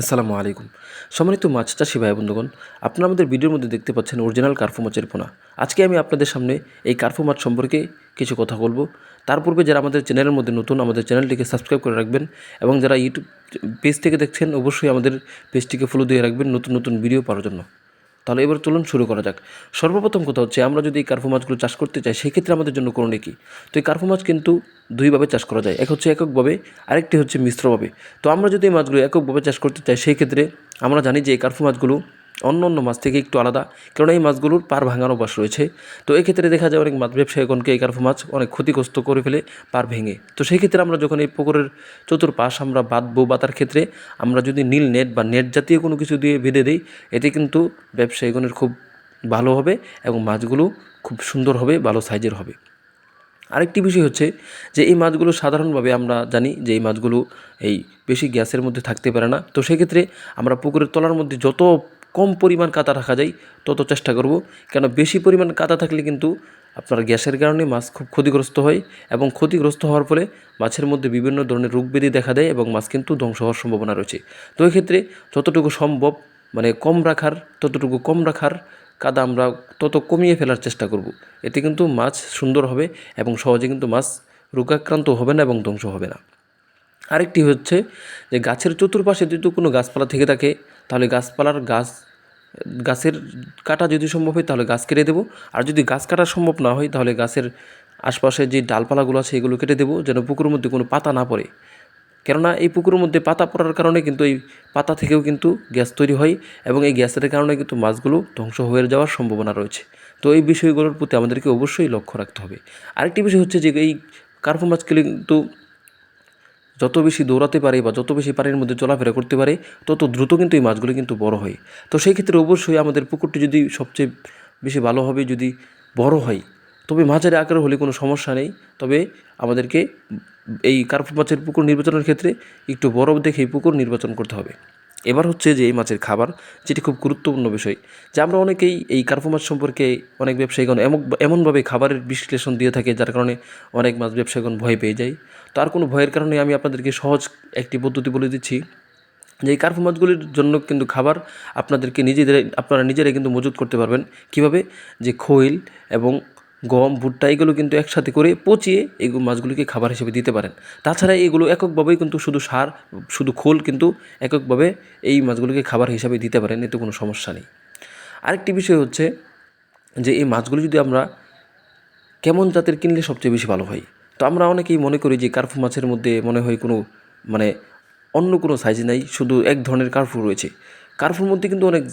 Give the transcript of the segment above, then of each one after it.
আসসালামু আলাইকুম। সম্মানিত মাছ চাষি ভাই বন্ধুগণ, আপনারা আমাদের ভিডিওর মধ্যে দেখতে পাচ্ছেন অরিজিনাল কার্ফু মাছের পোনা। আজকে আমি আপনাদের সামনে এই কার্ফু মাছ সম্পর্কে কিছু কথা বলব। তার পূর্বে যারা আমাদের চ্যানেলের মধ্যে নতুন, আমাদের চ্যানেলটিকে সাবস্ক্রাইব করে রাখবেন এবং যারা ইউটিউব পেজ থেকে দেখছেন, অবশ্যই আমাদের পেজটিকে ফলো দিয়ে রাখবেন নতুন নতুন ভিডিও পাওয়ার জন্য। তাহলে এবার চলুন শুরু করা যাক। সর্বপ্রথম কথা হচ্ছে, আমরা যদি এই কার্ফু মাছগুলো চাষ করতে চাই, সেক্ষেত্রে আমাদের জন্য করণীয় কী? তো এই কার্ফু মাছ কিন্তু দুইভাবে চাষ করা যায়, এক হচ্ছে এককভাবে, আরেকটি হচ্ছে মিশ্রভাবে। তো আমরা যদি এই মাছগুলো এককভাবে চাষ করতে চাই সেই ক্ষেত্রে আমরা জানি যে এই কার্ফু মাছগুলো অন্য অন্য মাছ থেকে একটু আলাদা। কারণ এই মাছগুলোর পার ভাঙার অভ্যাস রয়েছে। তো এক্ষেত্রে দেখা যায় অনেক মাছ ব্যবসায়ীগণকে এই কার্ফু মাছ অনেক ক্ষতিগ্রস্ত করে ফেলে, পার ভেঙে। তো সেই ক্ষেত্রে আমরা যখন এই পুকুরের চতুর্পাশ আমরা বাঁধবো বাতার ক্ষেত্রে আমরা যদি নীল নেট বা নেট জাতীয় কোনো কিছু দিয়ে বেঁধে দিই, এতে কিন্তু ব্যবসায়ীগণের খুব ভালো হবে এবং মাছগুলো খুব সুন্দর হবে, ভালো সাইজের হবে। আরেকটি বিষয় হচ্ছে যে এই মাছগুলো সাধারণভাবে আমরা জানি যে এই মাছগুলো এই বেশি গ্যাসের মধ্যে থাকতে পারে না। তো সেক্ষেত্রে আমরা পুকুরের তলার মধ্যে যত কম পরিমাণ কাদা রাখা যায়, তত চেষ্টা করব। কেন, বেশি পরিমাণ কাদা থাকলে কিন্তু আপনার গ্যাসের কারণে মাছ খুব ক্ষতিগ্রস্ত হয় এবং ক্ষতিগ্রস্ত হওয়ার ফলে মাছের মধ্যে বিভিন্ন ধরনের রোগ ব্যাধি দেখা দেয় এবং মাছ কিন্তু ধ্বংস হওয়ার সম্ভাবনা রয়েছে। তো এক্ষেত্রে যতটুকু সম্ভব মানে কম রাখার, ততটুকু কম রাখার কাদা আমরা তত কমিয়ে ফেলার চেষ্টা করব। এতে কিন্তু মাছ সুন্দর হবে এবং সহজে কিন্তু মাছ রোগাক্রান্ত হবে না এবং ধ্বংস হবে না। আরেকটি হচ্ছে যে গাছের চতুর্পাশে যদি কোনো গাছপালা থেকে থাকে তাহলে গাছপালার গাছ, গাছের কাটা যদি সম্ভব হয় তাহলে গাছ কেটে দেবো। আর যদি গাছ কাটা সম্ভব না হয় তাহলে গাছের আশপাশে যে ডালপালাগুলো আছে এগুলো কেটে দেবো, যেন পুকুরের মধ্যে কোনো পাতা না পড়ে। কেননা এই পুকুরের মধ্যে পাতা পড়ার কারণে কিন্তু এই পাতা থেকেও কিন্তু গ্যাস তৈরি হয় এবং এই গ্যাসের কারণে কিন্তু মাছগুলো ধ্বংস হয়ে যাওয়ার সম্ভাবনা রয়েছে। তো এই বিষয়গুলোর প্রতি আমাদেরকে অবশ্যই লক্ষ্য রাখতে হবে। আরেকটি বিষয় হচ্ছে যে এই কার্পো মাছগুলি কিন্তু যত বেশি দৌড়াতে পারে বা যত বেশি পানির মধ্যে চলাফেরা করতে পারে, তত দ্রুত কিন্তু এই মাছগুলি কিন্তু বড় হয়। তো সেই ক্ষেত্রে অবশ্যই আমাদের পুকুরটি যদি সবচেয়ে বেশি ভালো হবে, যদি বড় হয়, তবে মাছের আকার হলে কোনো সমস্যা নেই। তবে আমাদেরকে এই কার্প মাছের পুকুর নির্বাচনের ক্ষেত্রে একটু বড় দেখেই পুকুর নির্বাচন করতে হবে। এবার হচ্ছে যে এই মাছের খাবার, যেটি খুব গুরুত্বপূর্ণ বিষয়, যে আমরা অনেকেই এই কার্পো মাছ সম্পর্কে অনেক ব্যবসায়ীগণ এমন এমনভাবে খাবারের বিশ্লেষণ দিয়ে থাকে, যার কারণে অনেক মাছ ব্যবসায়ীগণ ভয় পেয়ে যায়। তার কোনো ভয়ের কারণে আমি আপনাদেরকে সহজ একটি পদ্ধতি বলে দিচ্ছি, যে এই কার্পো মাছগুলির জন্য কিন্তু খাবার আপনাদেরকে নিজেদের, আপনারা নিজেরাই কিন্তু মজুত করতে পারবেন। কীভাবে? যে খৈল এবং গম, ভুট্টা, এগুলো কিন্তু একসাথে করে পচিয়ে এই মাছগুলিকে খাবার হিসেবে দিতে পারেন। তাছাড়া এগুলো এককভাবেই কিন্তু শুধু সার, শুধু খোল কিন্তু এককভাবে এই মাছগুলিকে খাবার হিসাবে দিতে পারেন, এতে কোনো সমস্যা নেই। আরেকটি বিষয় হচ্ছে যে এই মাছগুলি যদি আমরা কেমন জাতের কিনলে সবচেয়ে বেশি ভালো হয়? তো আমরা অনেকেই মনে করি যে কার্ফু মাছের মধ্যে মনে হয় কোনো মানে অন্য কোনো সাইজ নাই, শুধু এক ধরনের কার্ফু রয়েছে। কার্ফুর মধ্যে কিন্তু অনেক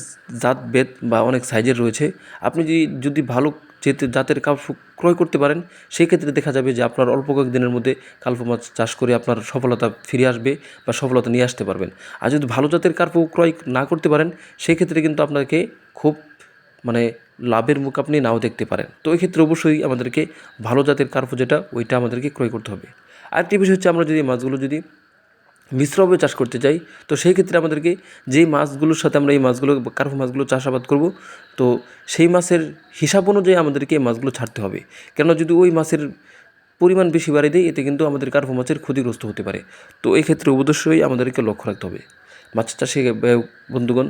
জাত বেদ বা অনেক সাইজের রয়েছে। আপনি যদি যদি ভালো যেতে জাতের কার্ফু ক্রয় করতে পারেন, সেই ক্ষেত্রে দেখা যাবে যে আপনার অল্প কয়েকদিনের মধ্যে কার্ফু মাছ চাষ করে আপনার সফলতা ফিরে আসবে বা সফলতা নিয়ে আসতে পারবেন। আর যদি ভালো জাতের কার্ফু ক্রয় না করতে পারেন, সেই ক্ষেত্রে কিন্তু আপনাকে খুব মানে লাভের মুখ আপনি নাও দেখতে পারেন। তো ক্ষেত্রে অবশ্যই আমাদেরকে ভালো জাতের কার্ফু যেটা, ওইটা আমাদেরকে ক্রয় করতে হবে। আরেকটি বিষয় হচ্ছে আমরা যদি মাছগুলো যদি মিশ্রভাবে চাষ করতে চাই, তো সেই ক্ষেত্রে আমাদেরকে যেই মাছগুলোর সাথে আমরা এই মাছগুলো কার্ফু মাছগুলো চাষাবাদ করব, তো সেই মাছের হিসাব অনুযায়ী আমাদেরকে এই মাছগুলো ছাড়তে হবে। কেন যদি ওই মাছের পরিমাণ বেশি বাড়িয়ে দেয়, এতে কিন্তু আমাদের কার্ফু মাছের ক্ষতিগ্রস্ত হতে পারে। তো এই ক্ষেত্রে অবশ্যই আমাদেরকে লক্ষ্য রাখতে হবে। মাছ চাষে বন্ধুগণ,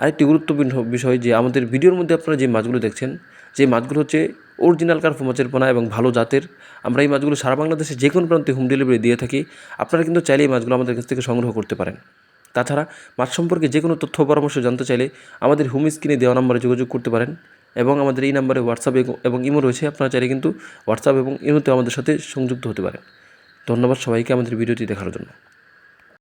আরেকটি গুরুত্বপূর্ণ বিষয় যে আমাদের ভিডিওর মধ্যে আপনারা যে মাছগুলো দেখছেন, যে মাছগুলো হচ্ছে অরিজিনাল কার্ফু মাছের পোনা এবং ভালো জাতের। আমরা এই মাছগুলো সারা বাংলাদেশে যে কোনো প্রান্তে হোম ডেলিভারি দিয়ে থাকি। আপনারা কিন্তু চাইলে এই মাছগুলো আমাদের কাছ থেকে সংগ্রহ করতে পারেন। তাছাড়া মাছ সম্পর্কে যে কোনো তথ্য পরামর্শ জানতে চাইলে আমাদের হোম স্ক্রিনে দেওয়া নম্বরে যোগাযোগ করতে পারেন এবং আমাদের এই নাম্বারে হোয়াটসঅ্যাপ এবং ইমো রয়েছে। আপনারা চাইলে কিন্তু হোয়াটসঅ্যাপ এবং ইমোতে আমাদের সাথে সংযুক্ত হতে পারেন। ধন্যবাদ সবাইকে আমাদের ভিডিওটি দেখার জন্য।